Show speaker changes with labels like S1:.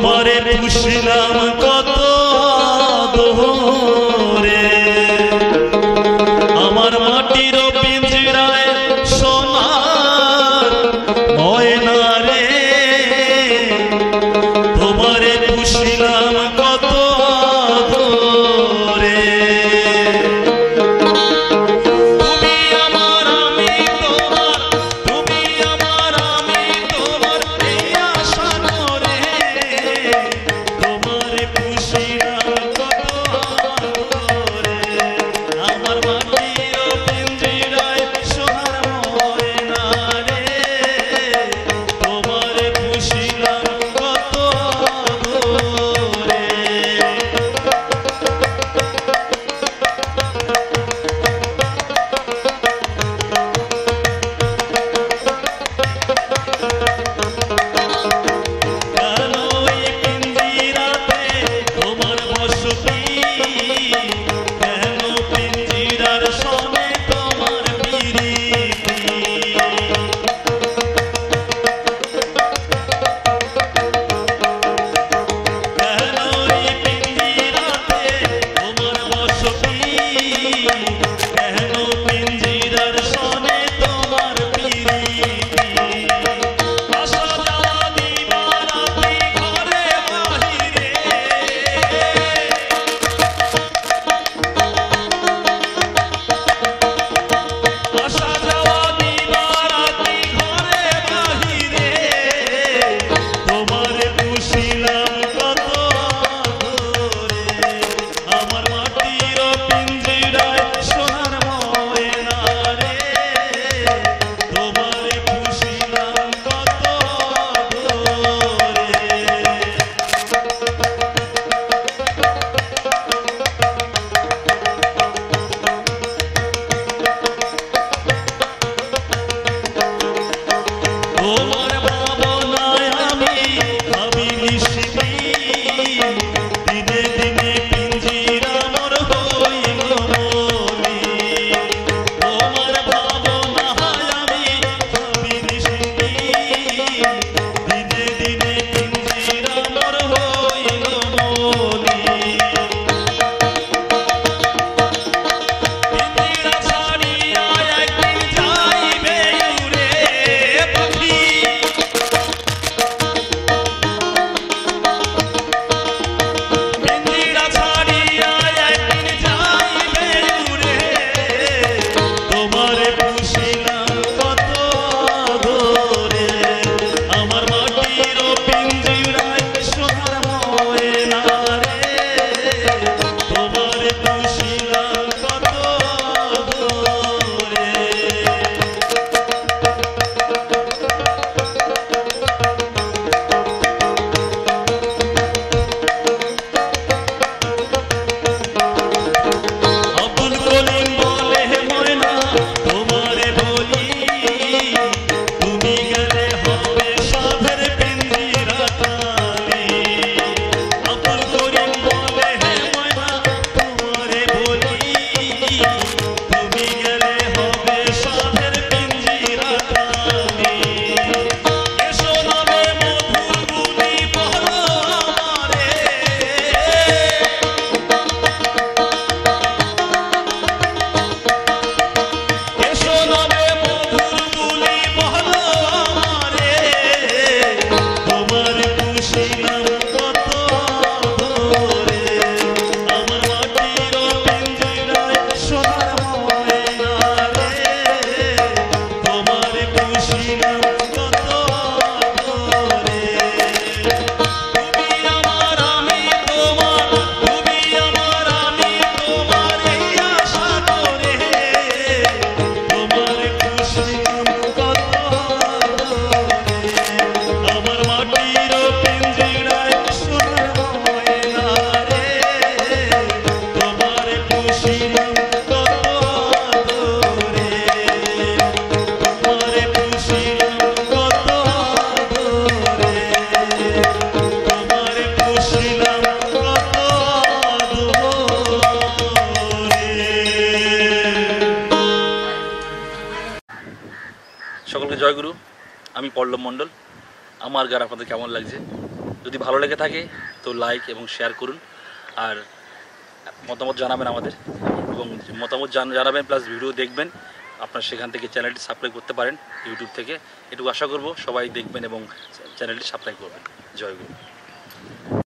S1: তোমারে পুষলাম কত দোরে
S2: জয়গুরু, আমি পল্লব মণ্ডল। আমার গান আপনাদের কেমন লাগছে? যদি ভালো লেগে থাকে, তো লাইক এবং শেয়ার করুন। আর মতামত জানাবেন আমাদের। এবং মতামত জান- জানাবেন প্লাস ভিডিও দেখবেন। আপনার সেখান থেকে চ্যানেলটি সাবস্ক্রাইব করতে পারেন ইউটিউব থেকে। এটুকু আশা করব সবাই দেখবেন এবং চ্যানেলটি সাবস্ক্রাইব করবেন। জয়গুরু।